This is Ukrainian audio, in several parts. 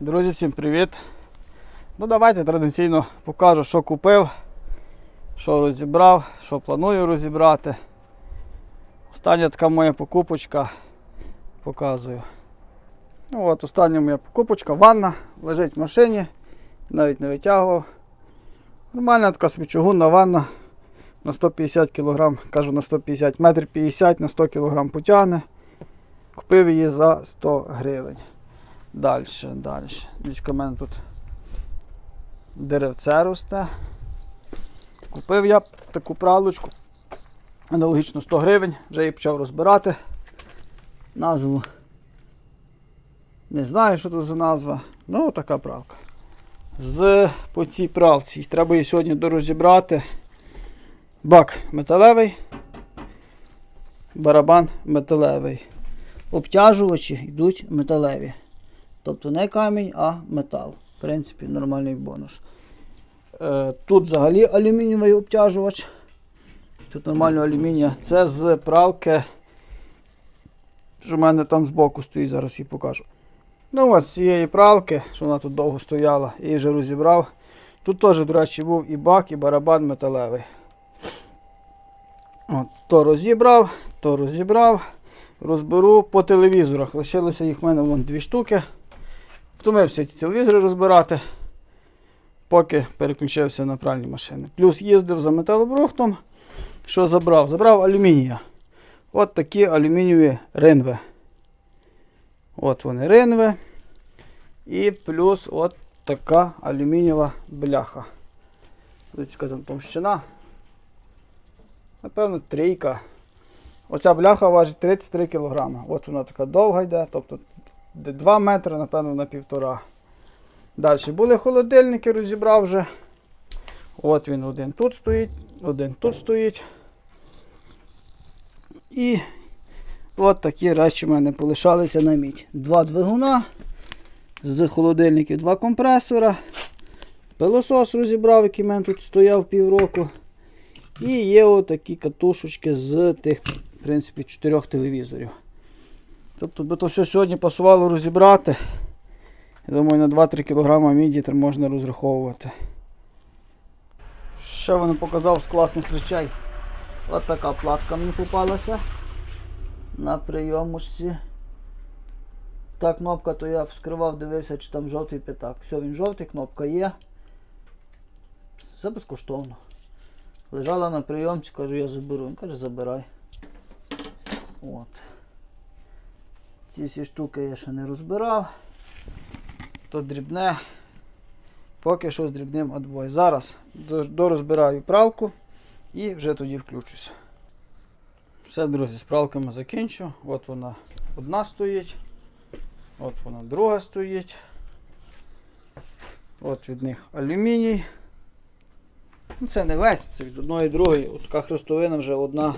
Друзі, всім привіт! Ну давайте традиційно покажу, що купив, що розібрав, що планую розібрати. Остання така моя покупочка показую. Ну от Остання моя покупочка, ванна, лежить в машині, навіть не витягував. Нормальна така собі чугунна ванна на 150 кг, кажу на 150 метр 50 на 100 кг потягне. Купив її за 100 гривень. Далі, далі. Дивіться, у мене тут деревце росте. Купив я таку пралочку. Аналогічно 100 гривень, вже її почав розбирати. Назву. Не знаю, що тут за назва. Ну, така пралка. З по цій пралці. Треба її сьогодні дорозібрати. Бак металевий. Барабан металевий. Обтяжувачі йдуть металеві. Тобто не камінь, а метал. В принципі, нормальний бонус. Е, тут взагалі алюмінієвий обтяжувач. Тут нормально алюмінія. Це з пралки. Що в мене там збоку стоїть, зараз її покажу. Ну от з цієї пралки, що вона тут довго стояла, її вже розібрав. Тут теж, до речі, був і бак, і барабан металевий. От, То розібрав, то розібрав. Розберу по телевізорах. Лишилося їх в мене вон дві штуки. Втомився ті телевізори розбирати, поки переключився на пральні машини. Плюс їздив за металобрухтом. Що забрав? Забрав алюмінія. От такі алюмінієві ринви. От вони ринви. І плюс от така алюмінієва бляха. Яка там товщина. Напевно, трійка. Оця бляха важить 33 кг. От вона така довга йде, тобто 2 метри, напевно, на півтора. Далі були холодильники, розібрав вже. От він один тут стоїть, один тут стоїть. І от такі речі в мене полишалися на мідь. Два двигуна, з холодильників два компресора. Пилосос розібрав, який в мене тут стояв півроку. І є отакі катушечки з тих, в принципі, чотирьох телевізорів. Тобто, би то все сьогодні пасувало розібрати. Я думаю, на 2-3 кг міді можна розраховувати. Ще воно показав з класних речей. От така платка мені попалася на прийомушці. Та кнопка, то я вскривав, дивився, чи там жовтий п'ятак. Все, він жовтий, кнопка є. Все безкоштовно. Лежала на прийомці, кажу, я заберу. Він каже, забирай. От. Ці всі штуки я ще не розбирав. То дрібне. Поки що з дрібним отбой. Зараз дорозбираю пралку і вже тоді включуся. Все, друзі, з пралками закінчу. От вона одна стоїть. От вона друга стоїть. От від них алюміній. Ну, це не весь, це від одної другої. От така хрестовина вже одна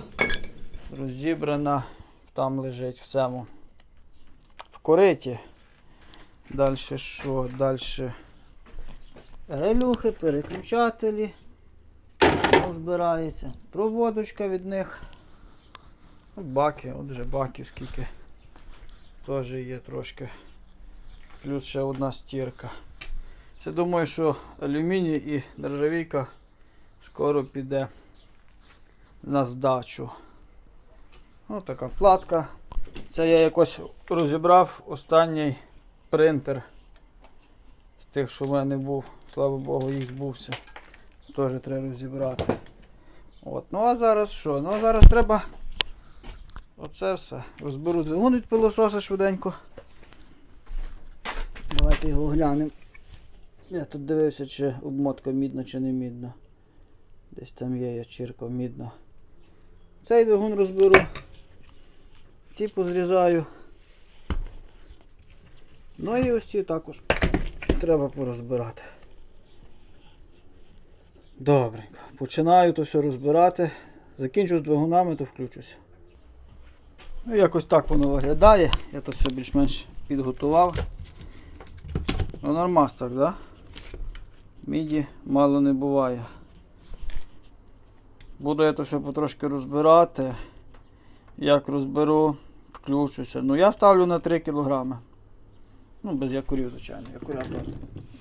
розібрана, там лежить в цьому. В кориті. Далі що? Далі релюхи, переключателі. Розбирається. Проводочка від них. Ну, Баки, от вже баків скільки. Теж є трошки. Плюс ще одна стірка. Це думаю, що алюміній і нержавійка скоро піде на здачу. Ось така платка. Це я якось розібрав останній принтер з тих, що в мене був. Слава Богу, їх збувся. Теж треба розібрати. От. Ну а зараз що? Ну а зараз треба оце все. Розберу двигун від пилососа швиденько. Давайте його глянемо. Я тут дивився, чи обмотка мідна, чи не мідна. Десь там є, я чиркав мідно. Цей двигун розберу. Ці позрізаю. Ну і ось ці також треба порозбирати. Добренько. Починаю то все розбирати. Закінчу з двигунами, то включуся. Ну, якось так воно виглядає. Я тут все більш-менш підготував. Ну нормас так, да? Міді мало не буває. Буду я то все потрошки розбирати. Як розберу, включуся. Ну я ставлю на 3 кг. Ну, без якорів, звичайно. Якоря то,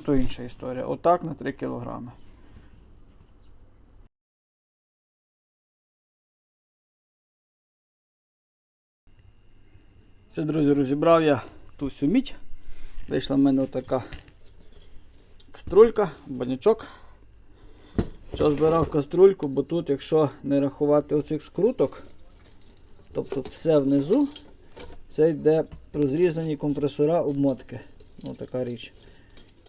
то інша історія. Отак на 3 кілограми. Все, друзі, розібрав я ту всю мідь. Вийшла в мене така каструлька, банячок. Що збирав каструльку, бо тут, якщо не рахувати оцих скруток, тобто все внизу, це йде розрізані компресора обмотки. Ну, така річ.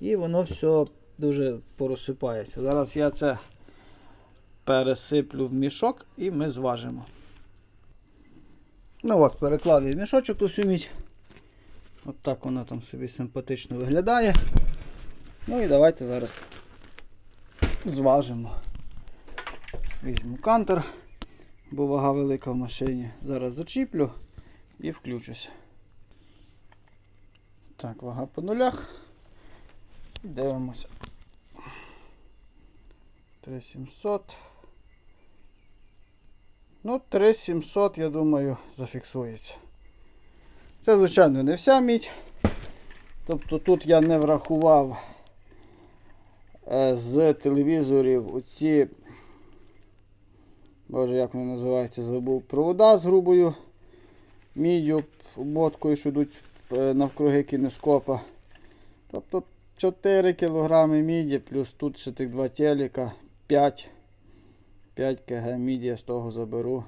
І воно все дуже порозсипається. Зараз я це пересиплю в мішок і ми зважимо. Ну от, переклав я в мішочок ту всю мідь. От так вона там собі симпатично виглядає. Ну і давайте зараз зважимо. Візьму кантер, бо вага велика в машині. Зараз зачіплю і включуся. Так, вага по нулях. Дивимося. 3700. Ну, 3700, я думаю, зафіксується. Це, звичайно, не вся мідь. Тобто тут я не врахував е, з телевізорів оці, боже, як вони називаються, забув, провода з грубою міддю, обмоткою, що йдуть е, навкруги кінескопа. Тобто 4 кг міді, плюс тут ще тих два телека, 5 5 кг міді я з того заберу.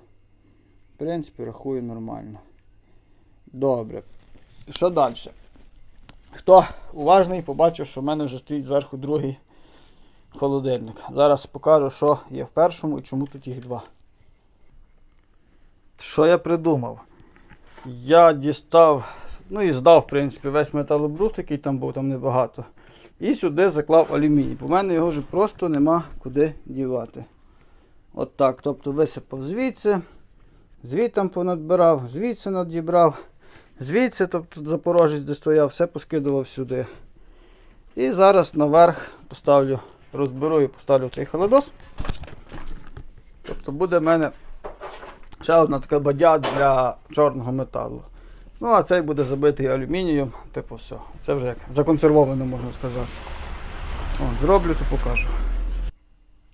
В принципі, рахую нормально. Добре. Що далі? Хто уважний, побачив, що в мене вже стоїть зверху другий холодильник. Зараз покажу, що є в першому і чому тут їх два. Що я придумав? Я дістав, ну і здав, в принципі, весь металобрухт, який там був, там небагато. І сюди заклав алюміній. В мене його вже просто нема куди дівати. От так. Тобто висипав звідси, звідти понадбирав, звідси надібрав, звідси, тобто запорожець, де стояв, все поскидував сюди. І зараз наверх поставлю, розберу і поставлю цей холодос. Тобто буде в мене ще одна така бадя для чорного металу. Ну, а цей буде забитий алюмінієм, типу все. Це вже як законсервовано, можна сказати. От, зроблю, то покажу.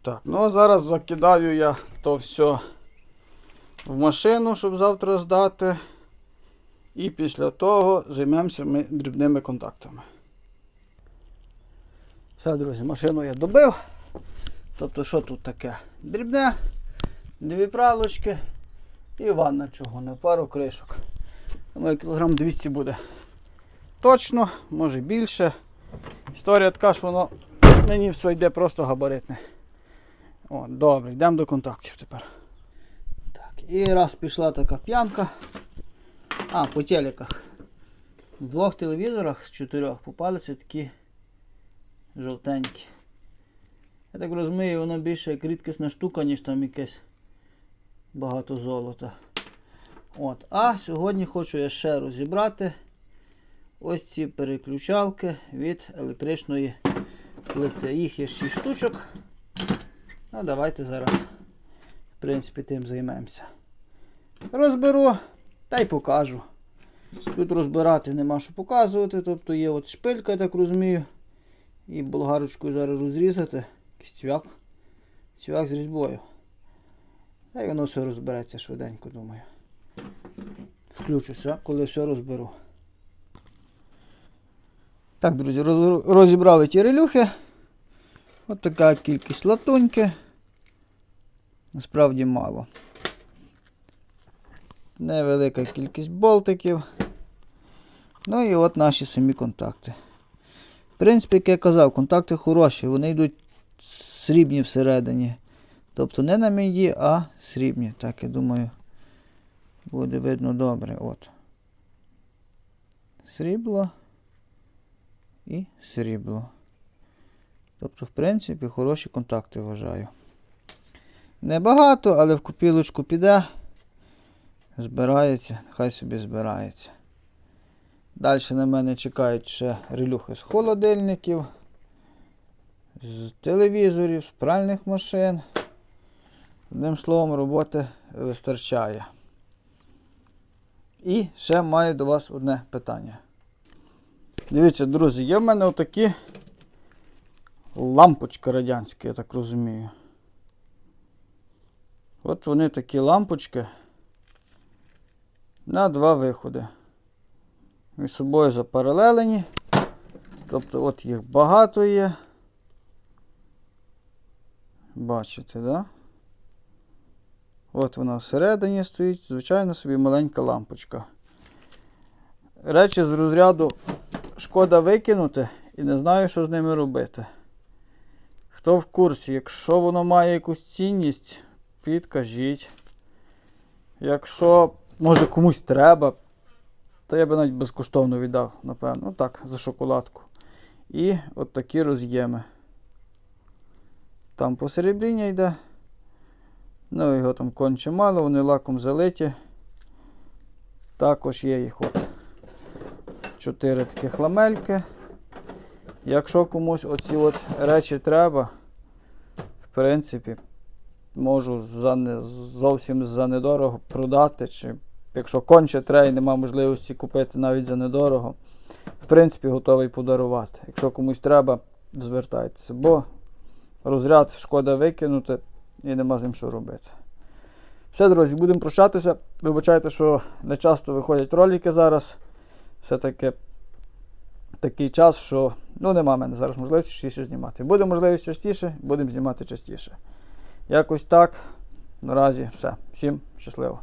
Так, ну а зараз закидаю я то все в машину, щоб завтра здати. І після того займемося ми дрібними контактами. Все, друзі, машину я добив. Тобто, що тут таке? Дрібне, дві пралочки і ванна чого, на пару кришок. Думаю, кілограм 200 буде. Точно, може більше. Історія така, що воно мені все йде просто габаритне. О, добре, йдемо до контактів тепер. Так, і раз пішла така п'янка. А, по телеках. В двох телевізорах з чотирьох попалися такі жовтенькі. Я так розумію, воно більше як рідкісна штука, ніж там якесь багато золота. От. А сьогодні хочу я ще розібрати ось ці переключалки від електричної плити. Їх є 6 штучок. Ну, давайте зараз, в принципі, тим займемося. Розберу та й покажу. Тут розбирати нема що показувати, тобто є от шпилька, я так розумію. І болгарочкою зараз розрізати. Якийсь цвях. Цвях з різьбою. Та й воно все розбереться швиденько, думаю. Включуся, коли все розберу. Так, друзі, роз- розібрали ті релюхи. От така кількість латуньки. Насправді мало. Невелика кількість болтиків. Ну і от наші самі контакти. В принципі, як я казав, контакти хороші, вони йдуть срібні всередині. Тобто не на міді, а срібні. Так, я думаю, буде видно добре. От. Срібло і срібло. Тобто, в принципі, хороші контакти вважаю. Небагато, але в копілочку піде. Збирається, хай собі збирається. Далі на мене чекають ще релюхи з холодильників, з телевізорів, з пральних машин. Одним словом, роботи вистачає. І ще маю до вас одне питання. Дивіться, друзі, є в мене отакі лампочки радянські, я так розумію. От вони такі лампочки на два виходи. Між собою запаралелені. Тобто от їх багато є. Бачите, да? От вона всередині стоїть, звичайно собі маленька лампочка. Речі з розряду шкода викинути і не знаю, що з ними робити. Хто в курсі, якщо воно має якусь цінність, підкажіть. Якщо, може, комусь треба, то я би навіть безкоштовно віддав, напевно. Ну так, за шоколадку. І от такі роз'єми. Там посеребріння йде. Ну, його там конче мало, вони лаком залиті. Також є їх от чотири таких ламельки. Якщо комусь оці от речі треба, в принципі, можу за не, зовсім за недорого продати. Чи якщо конче треба і нема можливості купити навіть за недорого, в принципі, готовий подарувати. Якщо комусь треба, звертайтеся, бо розряд шкода викинути і нема з ним що робити. Все, друзі, будемо прощатися. Вибачайте, що не часто виходять ролики зараз. Все-таки такий час, що ну, нема мене зараз можливості частіше знімати. Буде можливість частіше, будемо знімати частіше. Якось так. Наразі все. Всім щасливо.